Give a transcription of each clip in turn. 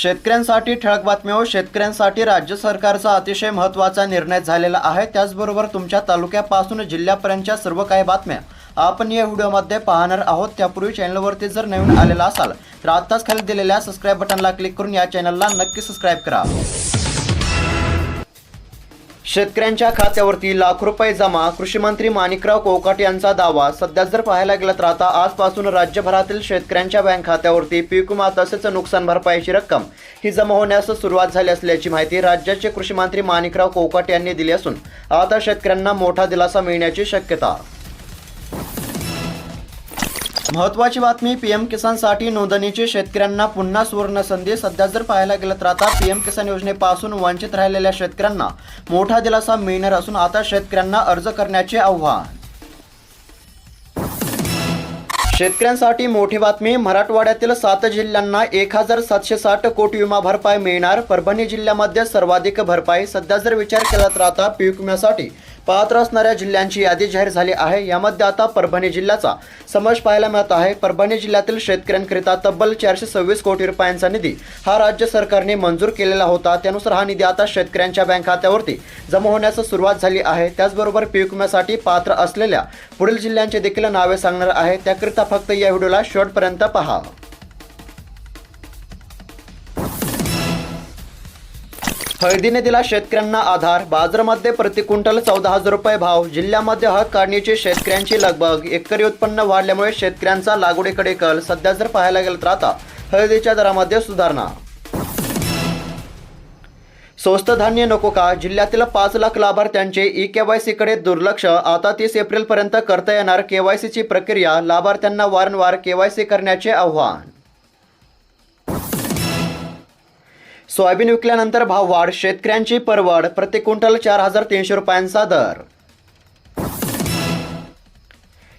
शेतकऱ्यांसाठी ठळक बातम्या हो. शेतकऱ्यांसाठी राज्य सरकारचा अतिशय महत्त्वाचा निर्णय झालेला आहे. त्याचबरोबर तुमच्या तालुक्यापासून जिल्ह्यापर्यंतच्या सर्व काही बातम्या आपण या व्हिडिओमध्ये पाहणार आहोत. त्यापूर्वी चॅनलवरती जर नवीन आलेला असाल तर आत्ताच खाली दिलेल्या सबस्क्राईब बटनला क्लिक करून या चॅनलला नक्की सबस्क्राईब करा. शेतकऱ्यांच्या खात्यावरती लाख रुपये जमा कृषी मंत्री माणिकराव कोकाट यांचा दावा. सध्या जर पाहायला गेला तर आता आजपासून राज्यभरातील शेतकऱ्यांच्या बँक खात्यावरती पीक विमा तसेच नुकसान भरपाईची रक्कम ही जमा होण्यास सुरुवात झाली असल्याची माहिती राज्याचे कृषी मंत्री माणिकराव कोकाट यांनी दिली असून आता शेतकऱ्यांना मोठा दिलासा मिळण्याची शक्यता. महत्वाची बातमी पीएम किसानसाठी नोंदणीची शेतकऱ्यांना पुन्हा सुवर्ण संधी. सध्या जर पाहायला गेलं तर आता पीएम किसान योजनेपासून वंचित राहिलेल्या शेतकऱ्यांना मोठा दिलासा मिळणार असून आता शेतकऱ्यांना अर्ज करण्याचे आव्हान. शेतकऱ्यांसाठी मोठी बातमी मराठवाड्यातील सात जिल्ह्यांना एक हजार सातशे साठ कोटी विमा भरपाई मिळणार. परभणी जिल्ह्यामध्ये सर्वाधिक भरपाई. सध्या जर विचार केला तर आता पीक विम्यासाठी पात्र असणाऱ्या जिल्ह्यांची यादी जाहीर झाली आहे. यामध्ये आता परभणी जिल्ह्याचा समावेश पाहायला मिळत आहे. परभणी जिल्ह्यातील शेतकऱ्यांकरिता तब्बल चारशे सव्वीस कोटी रुपयांचा निधी हा राज्य सरकारने मंजूर केलेला होता. त्यानुसार हा निधी आता शेतकऱ्यांच्या बँक खात्यावरती जमा होण्यास सुरुवात झाली आहे. त्याचबरोबर पीक विम्यासाठी पात्र असलेल्या पुढील जिल्ह्यांचे देखील नावे सांगणार आहे. त्याकरिता फक्त या व्हिडिओला शेवटपर्यंत पहा. हळदीने दिला शेतकऱ्यांना आधार. बाजारामध्ये प्रतिक्विंटल चौदा हजार रुपये भाव. जिल्ह्यामध्ये हळद काढणीची शेतकऱ्यांची लगबग. एकरी उत्पन्न वाढल्यामुळे शेतकऱ्यांचा लागवडीकडे कल. सध्या जर पाहायला गेलं तर आता हळदीच्या दरामध्ये सुधारणा. स्वस्त धान्य नको का? जिल्ह्यातील पाच लाख लाभार्थ्यांचे ई केवायसी कडे दुर्लक्ष. आता तीस एप्रिल पर्यंत करता येणार केवायसीची प्रक्रिया. लाभार्थ्यांना वारंवार केवायसी करण्याचे आव्हान. सोयाबीन विकल्यानंतर भाव वाढ शेतकऱ्यांची परवड प्रति क्विंटल चार हजार तीनशे रुपयांचा दर.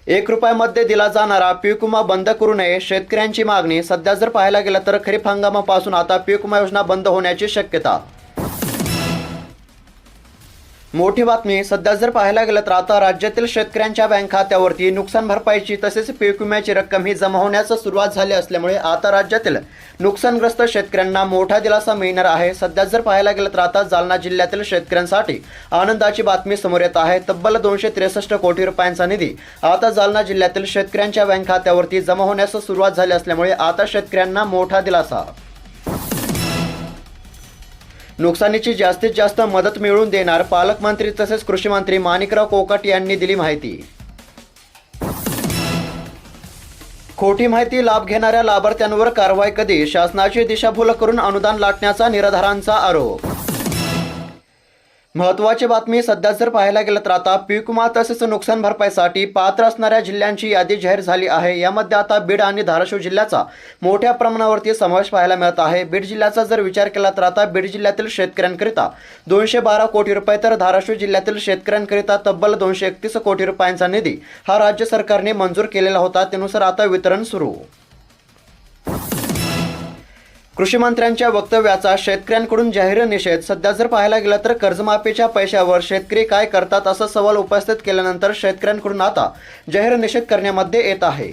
एक रुपयामध्ये दिला जाणारा पीक विमा बंद करू नये शेतकऱ्यांची मागणी. सध्या जर पाहायला गेलं तर खरीप हंगामापासून आता पीक विमा योजना बंद होण्याची शक्यता. मोठी बातमी सध्या जर पाहायला गेलं तर आता राज्यातील शेतकऱ्यांच्या बँक खात्यावरती नुकसान भरपाईची तसेच पीक विम्याची रक्कम ही जमा होण्यास सुरुवात झाली असल्यामुळे आता राज्यातील नुकसानग्रस्त शेतकऱ्यांना मोठा दिलासा मिळणार आहे. सध्या जर पाहायला गेलं तर आता जालना जिल्ह्यातील शेतकऱ्यांसाठी आनंदाची बातमी समोर येत आहे. तब्बल दोनशे त्रेसष्ट कोटी रुपयांचा निधी आता जालना जिल्ह्यातील शेतकऱ्यांच्या बँक खात्यावरती जमा होण्यास सुरुवात झाली असल्यामुळे आता शेतकऱ्यांना मोठा दिलासा. नुकसानीची जास्तीत जास्त मदत मिळवून देणार पालकमंत्री तसेच कृषीमंत्री माणिकराव कोकाट यांनी दिली माहिती. खोटी माहिती लाभ घेणाऱ्या लाभार्थ्यांवर कारवाई कधी? शासनाची दिशाभूल करून अनुदान लाटण्याचा निराधारांचा आरोप. महत्वाची बातमी सध्या जर पाहायला गेलं तर आता पीक विमा तसेच नुकसान भरपाईसाठी पात्र असणाऱ्या जिल्ह्यांची यादी जाहीर झाली आहे. यामध्ये आता बीड आणि धाराशिव जिल्ह्याचा मोठ्या प्रमाणावरती समावेश पाहायला मिळत आहे. बीड जिल्ह्याचा जर विचार केला तर आता बीड जिल्ह्यातील शेतकऱ्यांकरिता दोनशे बारा कोटी रुपये तर धाराशिव जिल्ह्यातील शेतकऱ्यांकरिता तब्बल दोनशे एकतीस कोटी रुपयांचा निधी हा राज्य सरकारने मंजूर केलेला होता. त्यानुसार आता वितरण सुरू. कृषी मंत्र्यांच्या वक्तव्याचा शेतकऱ्यांकडून जाहीर निषेध. सध्या जर पाहायला गेला तर कर्जमाफीच्या पैशावर शेतकरी काय करतात असा सवाल उपस्थित केल्यानंतर शेतकऱ्यांकडून आता जाहीर निषेध करण्यामध्ये येत आहे.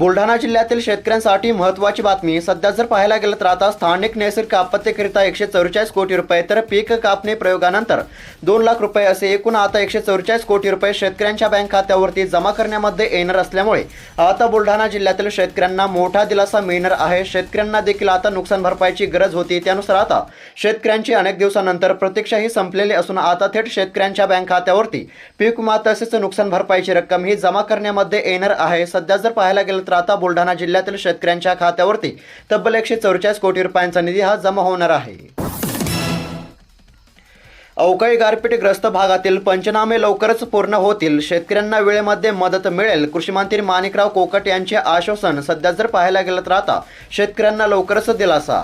बुलढाणा जिल्ह्यातील शेतकऱ्यांसाठी महत्त्वाची बातमी. सध्या जर पाहायला गेलं तर आता स्थानिक नैसर्गिक आपत्तीकरिता एकशे चौवेचाळीस कोटी रुपये तर पीक कापणी प्रयोगानंतर दोन लाख रुपये असे एकूण आता एकशे चौवेचाळीस कोटी रुपये शेतकऱ्यांच्या बँक खात्यावरती जमा करण्यामध्ये येणार असल्यामुळे आता बुलढाणा जिल्ह्यातील शेतकऱ्यांना मोठा दिलासा मिळणार आहे. शेतकऱ्यांना देखील आता नुकसान भरपाईची गरज होती. त्यानुसार आता शेतकऱ्यांची अनेक दिवसानंतर प्रतीक्षाही संपलेली असून आता थेट शेतकऱ्यांच्या बँक खात्यावरती पीक विमा तसेच नुकसान भरपाईची रक्कम ही जमा करण्यामध्ये येणार आहे. सध्या जर पाहायला गेलं मात्र आता बुलढाणा जिल्ह्यातील शेतकऱ्यांच्या खात्यावरती तब्बल एकशे चौवेचाळीस कोटी रुपयांचा निधी हा जमा होणार आहे. अवकाळी गारपीटग्रस्त भागातील पंचनामे लवकरच पूर्ण होतील. शेतकऱ्यांना वेळेमध्ये मदत मिळेल. कृषी मंत्री माणिकराव कोकट यांचे आश्वासन सध्या जर पाहायला गेलं तर आता शेतकऱ्यांना लवकरच दिलासा.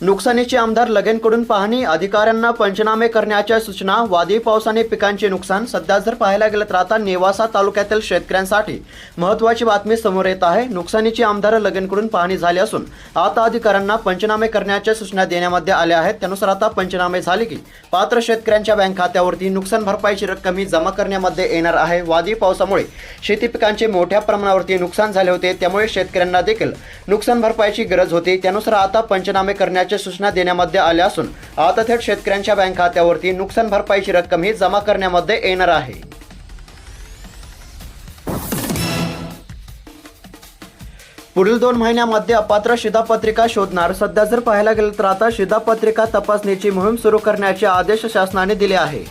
नुकसानीची आमदार लगेनकडून पाहणी अधिकाऱ्यांना पंचनामे करण्याच्या सूचना वादळी पावसाने पिकांचे नुकसान सध्या जर पाहायला गेलं तर आता नेवासा तालुक्यातील शेतकऱ्यांसाठी महत्त्वाची बातमी समोर येत आहे. नुकसानीची आमदार लगेनकडून पाहणी झाली असून आता अधिकाऱ्यांना पंचनामे करण्याच्या सूचना देण्यामध्ये आल्या आहेत. त्यानुसार आता पंचनामे झाले की पात्र शेतकऱ्यांच्या बँक खात्यावरती नुकसान भरपाईची रक्कम ही जमा करण्यामध्ये येणार आहे. वादळी पावसामुळे शेती पिकांचे मोठ्या प्रमाणावरती नुकसान झाले होते. त्यामुळे शेतकऱ्यांना देखील नुकसान भरपाईची गरज होती. त्यानुसार आता पंचनामे करण्याच्या सूचना देण्यामध्ये आल्या असून आता थेट शेतकऱ्यांच्या बँक खात्यावरती नुकसान भरपाईची रक्कम ही जमा करण्यामध्ये येणार आहे. पुढील दोन महिन्यामध्ये अपात्र शिधापत्रिका शोधणार. सध्या जर पाहायला गेलं तर आता शिधापत्रिका तपासणीची मोहीम सुरू करण्याचे आदेश शासनाने दिले आहे.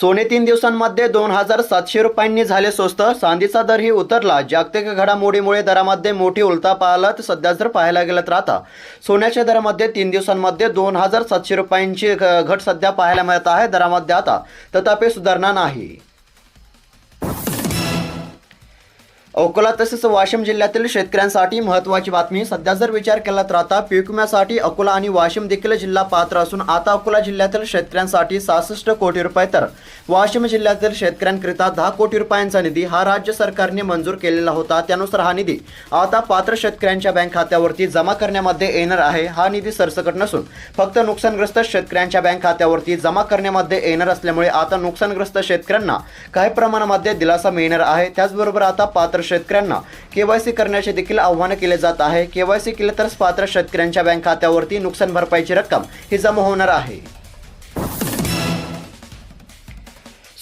सोने तीन दिवसांमध्ये दोन हजार सातशे रुपयांनी झाले स्वस्त. चांदीचा दरही उतरला. जागतिक घडामोडीमुळे दरामध्ये मोठी उलता आला तर सध्या जर पाहायला गेलं तर आता सोन्याच्या दरामध्ये तीन दिवसांमध्ये दोन हजार सातशे रुपयांची घ- घट सध्या पाहायला मिळत आहे. दरामध्ये आता तथापि सुधारणा नाही. अकोला तसेच वाशिम जिल्ह्यातील शेतकऱ्यांसाठी महत्त्वाची बातमी. सध्या जर विचार केला तर आता पीक विम्यासाठी अकोला आणि वाशिम देखील जिल्हा पात्र असून आता अकोला जिल्ह्यातील शेतकऱ्यांसाठी सहासष्ट कोटी रुपये तर वाशिम जिल्ह्यातील शेतकऱ्यांकरिता दहा कोटी रुपयांचा निधी हा राज्य सरकारने मंजूर केलेला होता. त्यानुसार हा निधी आता पात्र शेतकऱ्यांच्या बँक खात्यावरती जमा करण्यामध्ये येणार आहे. हा निधी सरसकट नसून फक्त नुकसानग्रस्त शेतकऱ्यांच्या बँक खात्यावरती जमा करण्यामध्ये येणार असल्यामुळे आता नुकसानग्रस्त शेतकऱ्यांना काही प्रमाणामध्ये दिलासा मिळणार आहे. त्याचबरोबर आता पात्र शेतकऱ्यांना. केवायसी करण्याचे देखील आव्हान केले जात आहे. केवायसी केले तरच पात्र शेतकऱ्यांच्या बँक खात्यावरती नुकसान भरपाईची रक्कम ही जमा होणार आहे.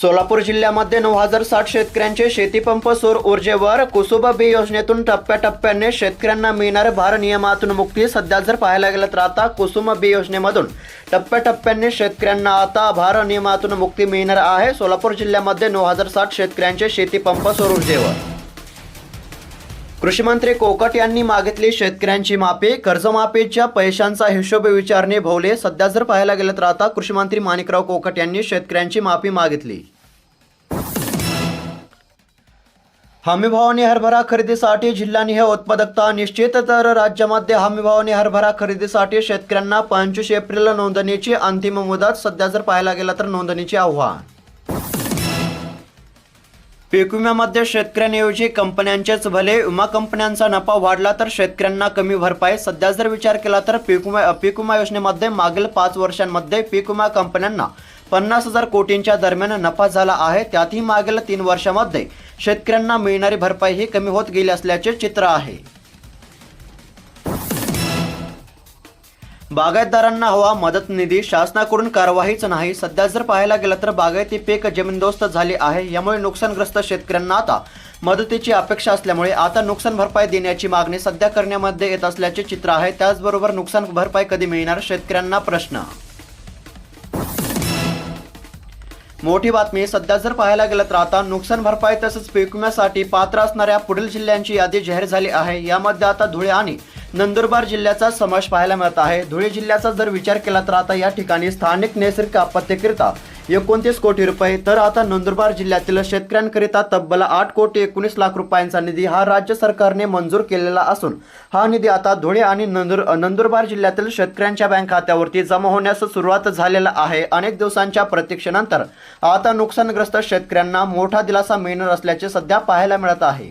सोलापूर जिल्ह्यामध्ये नऊ हजार साठ शेतकऱ्यांचे शेतीपंप सौर ऊर्जेवर कुसुबा बी योजनेतून टप्प्याटप्प्याने शेतकऱ्यांना मिळणारे भारनियमातून मुक्ती सध्या जर पाहायला गेलं तर आता कुसुम बी योजनेमधून टप्प्याटप्प्याने शेतकऱ्यांना आता भारनियमातून मुक्ती मिळणार आहे. सोलापूर जिल्ह्यामध्ये नऊ हजार साठ शेतकऱ्यांचे शेतीपंप सौर ऊर्जेवर. कृषीमंत्री कोकट यांनी मागितली शेतकऱ्यांची माफी कर्जमाफीच्या पैशांचा हिशोब विचारणे भोवले. सध्या जर पाहायला गेलं तर आता कृषीमंत्री माणिकराव कोकट यांनी शेतकऱ्यांची माफी मागितली. हमीभावाने हरभरा खरेदीसाठी जिल्हानिहाय उत्पादकता निश्चित तर राज्यामध्ये हमीभावाने हरभरा खरेदीसाठी शेतकऱ्यांना पंचवीस एप्रिल नोंदणीची अंतिम मुदत. सध्या जर पाहायला गेला तर नोंदणीचे आव्हान. पीक विम्यामध्ये शेतकऱ्यांऐवजी कंपन्यांचेच भले विमा कंपन्यांचा नफा वाढला तर शेतकऱ्यांना कमी भरपाई. सध्या जर विचार केला तर पीक विमा पीक विमा योजनेमध्ये मागील पाच वर्षांमध्ये पीक विमा कंपन्यांना पन्नास हजार कोटींच्या दरम्यान नफा झाला आहे. त्यातही मागील तीन वर्षामध्ये शेतकऱ्यांना मिळणारी भरपाई ही कमी होत गेली असल्याचे चित्र आहे. बागायतदारांना हवा मदत निधी शासनाकडून कारवाईच नाही. सध्या जर पाहायला गेलं तर बागायती पीक जमीनदोस्त झाली आहे. यामुळे नुकसानग्रस्त शेतकऱ्यांना आता मदतीची अपेक्षा असल्यामुळे आता नुकसान भरपाई देण्याची मागणी सध्या करण्यामध्ये येत असल्याचे चित्र आहे. त्याचबरोबर नुकसान भरपाई कधी मिळणार? शेतकऱ्यांना प्रश्न. मोठी बातमी सध्या जर पाहायला गेलं तर आता नुकसान भरपाई तसंच पीक विम्यासाठी पात्र असणाऱ्या पुढील जिल्ह्यांची यादी जाहीर झाली आहे. यामध्ये आता धुळे आणि नंदुरबार जिल्ह्याचा समावेश पाहायला मिळत आहे. धुळे जिल्ह्याचा जर विचार केला तर आता या ठिकाणी स्थानिक नैसर्गिक आपत्तीकरिता एकोणतीस कोटी रुपये. तर आता नंदुरबार जिल्ह्यातील शेतकऱ्यांकरिता तब्बल आठ कोटी एकोणीस लाख रुपयांचा निधी हा राज्य सरकारने मंजूर केलेला असून हा निधी आता धुळे आणि नंदुर नंदुरबार जिल्ह्यातील शेतकऱ्यांच्या बँक खात्यावरती जमा होण्यास सुरुवात झालेला आहे. अनेक दिवसांच्या प्रतीक्षेनंतर आता नुकसानग्रस्त शेतकऱ्यांना मोठा दिलासा मिळणार असल्याचे सध्या पाहायला मिळत आहे.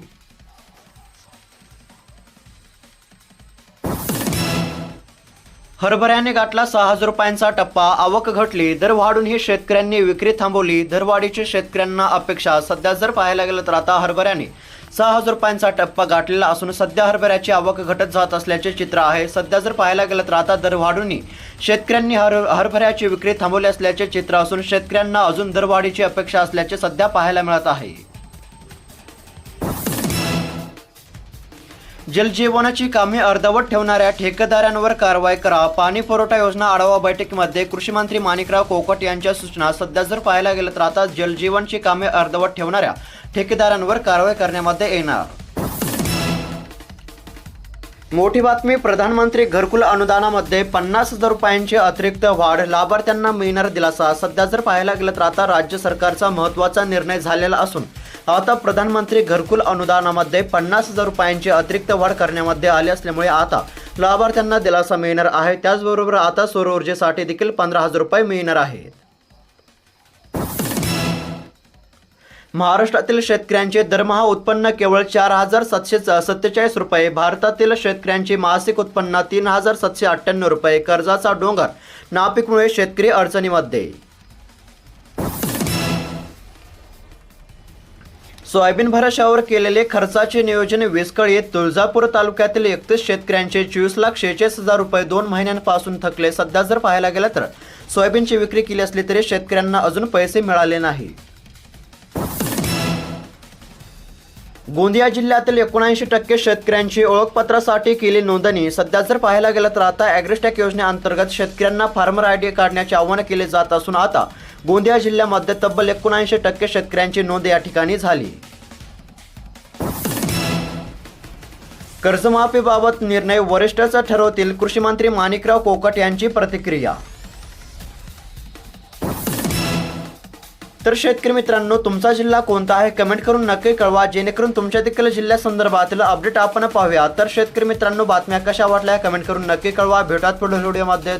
हरभऱ्याने गाठला सहा हजार रुपयांचा टप्पा. आवक घटली. दर वाढून ही शेतकऱ्यांनी विक्री थांबवली. दरवाढीची शेतकऱ्यांना अपेक्षा. सध्या जर पाहायला गेलं तर आता हरभऱ्याने सहा हजार रुपयांचा टप्पा गाठलेला असून सध्या हरभऱ्याची आवक घटत जात असल्याचे चित्र आहे. सध्या जर पाहायला गेलं तर आता दर वाढूनही शेतकऱ्यांनी हर हरभऱ्याची विक्री थांबवली असल्याचे चित्र असून शेतकऱ्यांना अजून दरवाढीची अपेक्षा असल्याचे सध्या पाहायला मिळत आहे. जलजीवनाची कामे अर्धवट ठेवणाऱ्या ठेकेदारांवर कारवाई करा. पाणी पुरवठा योजना आढावा बैठकीमध्ये कृषी मंत्री माणिकराव कोकट यांच्या सूचना. सध्या जर पाहायला गेलं तर आता जलजीवनची कामे अर्धवट ठेवणाऱ्या ठेकेदारांवर कारवाई करण्यामध्ये येणार. मोठी बातमी प्रधानमंत्री घरकुल अनुदानामध्ये पन्नास हजार रुपयांची अतिरिक्त वाढ लाभार्थ्यांना मिळणार दिलासा. सध्या जर पाहायला गेलं तर आता राज्य सरकारचा महत्त्वाचा निर्णय झालेला असून आता प्रधानमंत्री घरकुल अनुदानामध्ये पन्नास हजार रुपयांची अतिरिक्त वाढ करण्यामध्ये आली असल्यामुळे आता लाभार्थ्यांना दिलासा मिळणार आहे. त्याचबरोबर आता सौर ऊर्जेसाठी देखील पंधरा हजार रुपये मिळणार आहेत. महाराष्ट्रातील शेतकऱ्यांचे दरमहा उत्पन्न केवळ चार हजार सातशे सत्तेचाळीस रुपये भारतातील शेतकऱ्यांचे मासिक उत्पन्न तीन हजार सातशे अठ्ठ्याण्णव रुपये. कर्जाचा डोंगर नापिकमुळे शेतकरी अडचणीमध्ये. सोयाबीन भराशावर केलेले खर्चाचे नियोजन विस्कळीत तुळजापूर तालुक्यातील एकतीस शेतकऱ्यांचे चोवीस लाख शेहेचाळीस हजार रुपये दोन महिन्यांपासून थकले. सध्या जर पाहायला गेलं तर सोयाबीनची विक्री केली असली तरी शेतकऱ्यांना अजून पैसे मिळाले नाही. गोंदिया जिल्ह्यातील एकोणऐंशी टक्के शेतकऱ्यांची ओळखपत्रासाठी केली नोंदणी. सध्या जर पाहायला गेलं तर आता ॲग्रिस्टॅक योजनेअंतर्गत शेतकऱ्यांना फार्मर आय डी काढण्याचे आवाहन केले जात असून आता गोंदिया जिल्ह्यामध्ये तब्बल एकोणऐंशी टक्के शेतकऱ्यांची नोंद या ठिकाणी झाली. कर्जमाफीबाबत निर्णय वरिष्ठच ठरवतील कृषी मंत्री माणिकराव कोकट यांची प्रतिक्रिया तर शेतकरी मित्रांनो तुमचा जिल्हा कोणता आहे कमेंट करून नक्की कळवा. जेणेकरून तुमच्या देखील जिल्ह्यासंदर्भातील अपडेट आपण पाहूया. तर शेतकरी मित्रांनो बातम्या कशा वाटल्या कमेंट करून नक्की कळवा. भेटात पुढील व्हिडिओमध्ये.